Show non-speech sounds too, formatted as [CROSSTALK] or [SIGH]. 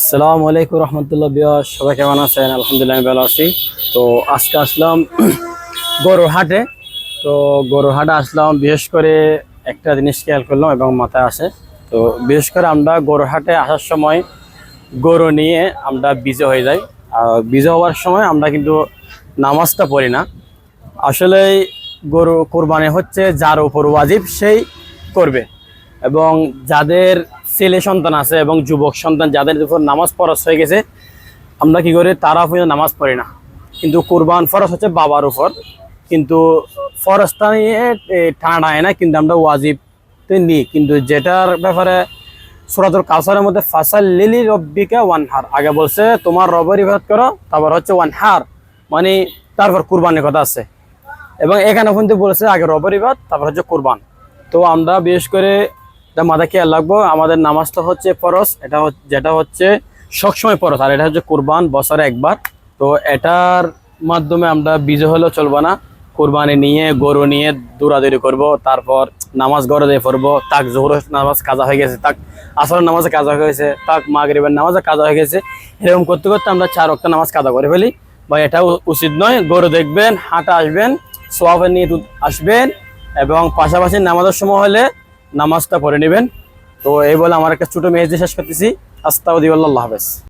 আসসালামু আলাইকুম রহমতুল্লাহ বিয়া সবাই কেমন আছেন? আলহামদুলিল্লাহ আমি ভালো আছি। তো আজকে আসলাম [CLEARS THROAT] গরুর হাটে তো গরুর হাটে আসলাম, বিশেষ করে একটা জিনিস খেয়াল করলাম এবং মাথায় আসে তো বিশেষ করে আমরা গরুর হাটে আসার সময় গরু নিয়ে আমরা বিজে হয়ে যাই। আর বিজে হওয়ার সময় আমরা কিন্তু নামাজটা পড়ি না। আসলে গরু কোরবানি হচ্ছে যার উপর ওয়াজিব সেই করবে। এবং যাদের ছেলে সন্তান আছে এবং যুবক সন্তান যাদের উপর নামাজ ফরজ হয়ে গেছে আমরা কি করি তারা পর্যন্ত নামাজ পড়ি না। কিন্তু কোরবান ফরজ হচ্ছে বাবার উপর। কিন্তু ফরজটা নিয়ে এ, টানা টানে না কিন্তু আমরা ওয়াজিব নিই। কিন্তু যেটার ব্যাপারে সুরাতুল কাউসারের মধ্যে ফাসাল লিলি রব্বিকা ওয়ান হার আগে বলছে তোমার রবের ইবাদত করো তারপর হচ্ছে ওয়ান হার মানে তারপর কুরবানির কথা আছে। এবং এখানে কিন্তু বলেছে আগে রবের ইবাদ তারপর হচ্ছে কুরবান। তো আমরা বিশেষ করে এটা মাথা খেয়াল রাখব, আমাদের নামাজটা হচ্ছে ফরজ, এটা যেটা হচ্ছে সবসময় ফরজ, আর এটা হচ্ছে কুরবান বছরে একবার। তো এটার মাধ্যমে আমরা বিজয় হলেও চলবো না। কোরবানি নিয়ে, গরু নিয়ে দৌড়াদৌড়ি করব, তারপর নামাজ গড়ে দিয়ে পড়ব, তাক জোহর নামাজ কাজা হয়ে গেছে, তাক আসরের নামাজে কাজা হয়ে গেছে, তাক মাগরিবের নামাজে কাজা হয়ে গেছে। এরকম করতে করতে আমরা চার অক্ট নামাজ কাজা করে ফেলি। বা এটা উচিত নয়, গরু দেখবেন, হাঁটা আসবেন সোয়াবের নিয়ে আসবেন এবং পাশাপাশি নামাজের সময় হলে নামাজটা পড়ে নেবেন। তো এই বলে আমার একটা ছোটো মেয়েজ শেষ করতেছি। আস্তাউদ্দিউল্লাহ হাফেজ।